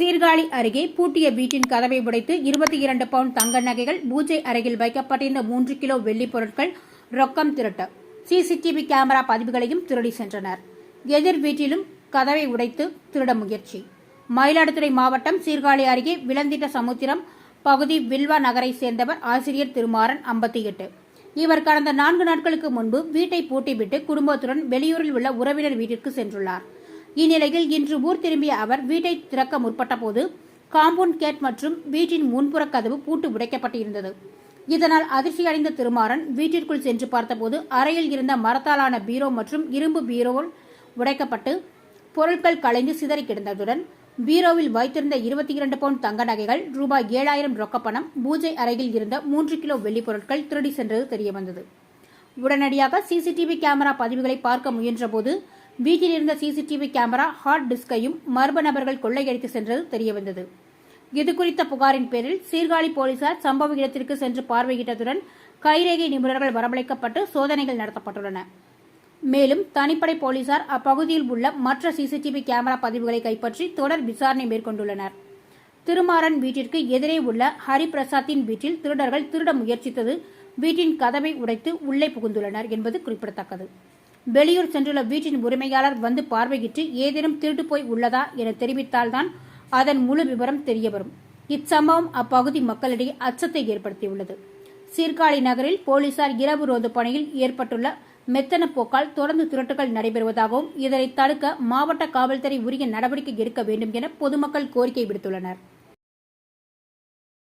சீர்காழி அருகே பூட்டிய வீட்டின் கதவை உடைத்து இருபத்தி இரண்டு பவுண்ட் தங்க நகைகள் பூஜை அருகில் வைக்கப்பட்டிருந்த மூன்று கிலோ வெள்ளிப் பொருட்கள் ரொக்கம் திருட்டு. சிசிடிவி கேமரா பதிவுகளையும் திருடி சென்றனர். எதிர் வீட்டிலும் கதவை உடைத்து திருட முயற்சி. மயிலாடுதுறை மாவட்டம் சீர்காழி அருகே விளந்திட்ட சமுத்திரம் பகுதி வில்வா நகரை சேர்ந்தவர் ஆசிரியர் திருமாறன் ஐம்பத்தி எட்டு. இவர் கடந்த நான்கு நாட்களுக்கு முன்பு வீட்டை பூட்டிவிட்டு குடும்பத்துடன் வெளியூரில் உள்ள உறவினர் வீட்டிற்கு சென்றுள்ளார். இந்நிலையில் இன்று ஊர் திரும்பிய அவர் வீட்டை திறக்க முற்பட்டபோது காம்பவுண்ட் கேட் மற்றும் வீட்டின் முன்புற கதவு பூட்டு உடைக்கப்பட்டிருந்தது. இதனால் அதிர்ச்சியடைந்த திருமாறன் வீட்டிற்குள் சென்று பார்த்தபோது அறையில் இருந்த மரத்தாலான பீரோ மற்றும் இரும்பு பீரோவில் உடைக்கப்பட்டு பொருட்கள் கலைந்து சிதறி கிடந்ததுடன் பீரோவில் வைத்திருந்த இருபத்தி இரண்டு பவுண்ட் தங்க நகைகள் ரூபாய் ஏழாயிரம் ரொக்கப்பணம் பூஜை அறையில் இருந்த மூன்று கிலோ வெள்ளிப் பொருட்கள் திருடி சென்றது தெரியவந்தது. உடனடியாக சிசிடிவி கேமரா பதிவுகளை பார்க்க முயன்றபோது வீட்டில் இருந்த சிசிடிவி கேமரா ஹார்ட் டிஸ்கையும் மர்ம நபர்கள் கொள்ளையடித்து சென்றது தெரியவந்தது. இதுகுறித்த புகாரின் பேரில் சீர்காழி போலீசார் சம்பவ இடத்திற்கு சென்று பார்வையிட்டதுடன் கைரேகை நிபுணர்கள் வரவழைக்கப்பட்டு சோதனைகள் நடத்தப்பட்டுள்ளன. மேலும் தனிப்படை போலீசார் அப்பகுதியில் உள்ள மற்ற சிசிடிவி கேமரா பதிவுகளை கைப்பற்றி தொடர் விசாரணை மேற்கொண்டுள்ளனர். திருமாறன் வீட்டிற்கு எதிரே உள்ள ஹரிபிரசாத்தின் வீட்டில் திருடர்கள் திருட முயற்சித்தது வீட்டின் கதவை உடைத்து உள்ளே புகுந்துள்ளனர் என்பது குறிப்பிடத்தக்கது. வெளியூர் சென்றுள்ள வீட்டின் உரிமையாளர் வந்து பார்வையிட்டு ஏதேனும் திருட்டு போய் உள்ளதா என தெரிவித்தால்தான் அதன் முழு விவரம் தெரியவரும். இச்சம்பவம் அப்பகுதி மக்களிடையே அச்சத்தை ஏற்படுத்தியுள்ளது. சீர்காழி நகரில் போலீசார் இரவு ரோந்து பணியில் ஏற்பட்டுள்ள மெத்தன போக்கால் தொடர்ந்து திருட்டுகள் நடைபெறுவதாகவும் இதனை தடுக்க மாவட்ட காவல்துறை உரிய நடவடிக்கை எடுக்க வேண்டும் என பொதுமக்கள் கோரிக்கை விடுத்துள்ளனர்.